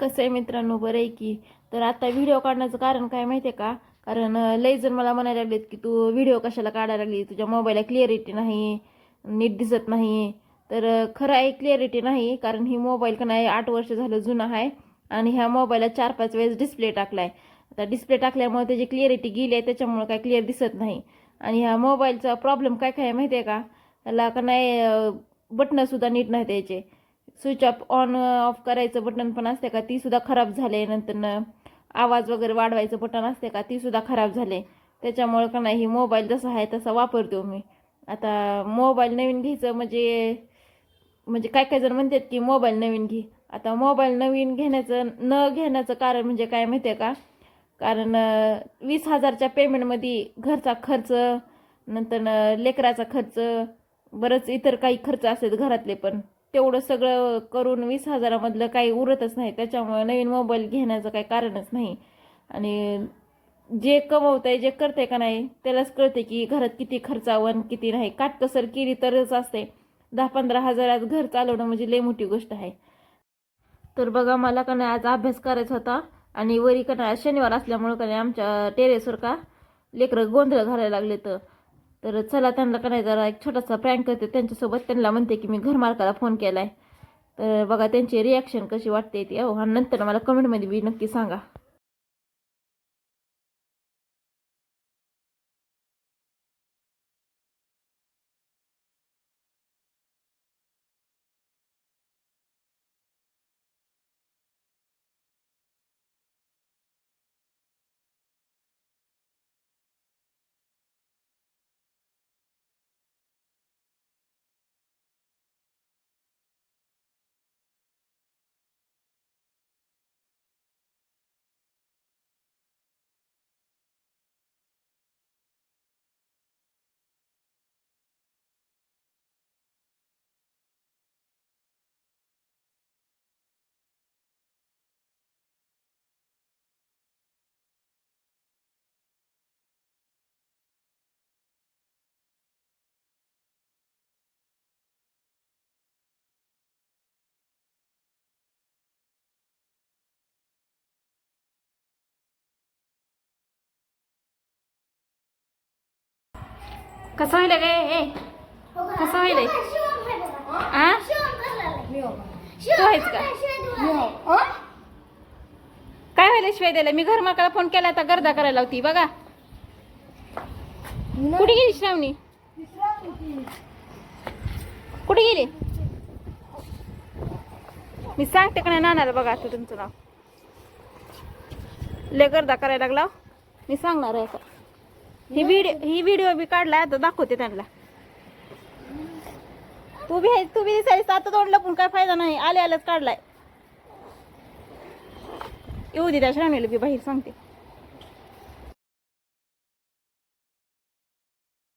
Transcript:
कसं आहे मित्रांनो बरं आहे की? तर आता व्हिडिओ काढण्याचं कारण काय माहिती आहे का? कारण अं, लई जण मला म्हणायला लागलेत की तू व्हिडिओ कशाला काढायला लागली? तुझ्या मोबाईलला क्लिअरिटी नाही नीट दिसत नाही. तर खरं आहे क्लिअरिटी नाही कारण ही मोबाईल का नाही आठ वर्ष झालं जुना आहे आणि ह्या मोबाईलला चार पाच वेळेस डिस्प्ले टाकलाय. आता डिस्प्ले टाकल्यामुळे त्याची क्लिअरिटी गेली आहे त्याच्यामुळे काय क्लिअर दिसत नाही. आणि ह्या मोबाईलचा प्रॉब्लेम काय काय माहिती आहे का? त्याला का नाही बटणंसुद्धा नीट नाही त्याचे स्विच ऑफ ऑन ऑफ करायचं बटन पण असते का ती सुद्धा खराब झाले. नंतर आवाज वगैरे वाढवायचं बटन असते का ती सुद्धा खराब झाले. त्याच्यामुळे का नाही ही मोबाईल जसा आहे तसा वापरतो मी. आता मोबाईल नवीन घ्यायचं म्हणजे म्हणजे काय काय जण म्हणतात की मोबाईल नवीन घे. आता मोबाईल नवीन घेण्याचं न घेण्याचं कारण म्हणजे काय माहिती आहे का? कारण वीस हजारच्या पेमेंटमध्ये घरचा खर्च नंतर लेकराचा खर्च बरंच इतर काही खर्च असतात घरातले पण. तेवढं सगळं करून वीस हजारामधलं काही उरतच नाही. त्याच्यामुळे नवीन मोबाईल घेण्याचं काही कारणच नाही. आणि जे कमवतंय जे करते का नाही त्यालाच कळते की घरात किती खर्चावन किती नाही. काटकसर केली तरच असते. दहा पंधरा हजारात घर चालवणं म्हणजे लई मोठी गोष्ट आहे. तर बघा मला का नाही आज अभ्यास करायचा होता. आणि वरी का नाही आज शनिवार असल्यामुळं का नाही आमच्या टेरेसवर का लेकरं गोंधळ घालायला लागले तर तर चला त्यांना का नाही जरा एक छोटासा प्रँक करते. त्यांच्यासोबत त्यांना म्हणते की मी घरमालकाला फोन केला आहे तर बघा त्यांची रिॲक्शन कशी वाटते ती अहो. आणि नंतर मला कमेंटमध्ये बी नक्की सांगा. कसं होईल गे ए कसं होईल आ? तू आहेस का? काय व्हायला शिवाय द्यायला मी घरमालकाला फोन केला आता गर्दा करायला होती बघा. कुठे गेली श्रावणी? कुठे गेली? मी सांगते का नाही नानाला? बघा आता तुमचं नाव. लय गर्दा करायला लागला. मी सांगणार आहे आता. ही व्हिडिओ ही व्हिडिओ बी काढलाय आता दाखवते त्यांना. तू बी तू बी दिसायस आता तोडलं पण काय फायदा नाही. आले आलेच काढलाय. येऊ दे त्या श्रावणीला बी बाहेर सांगते.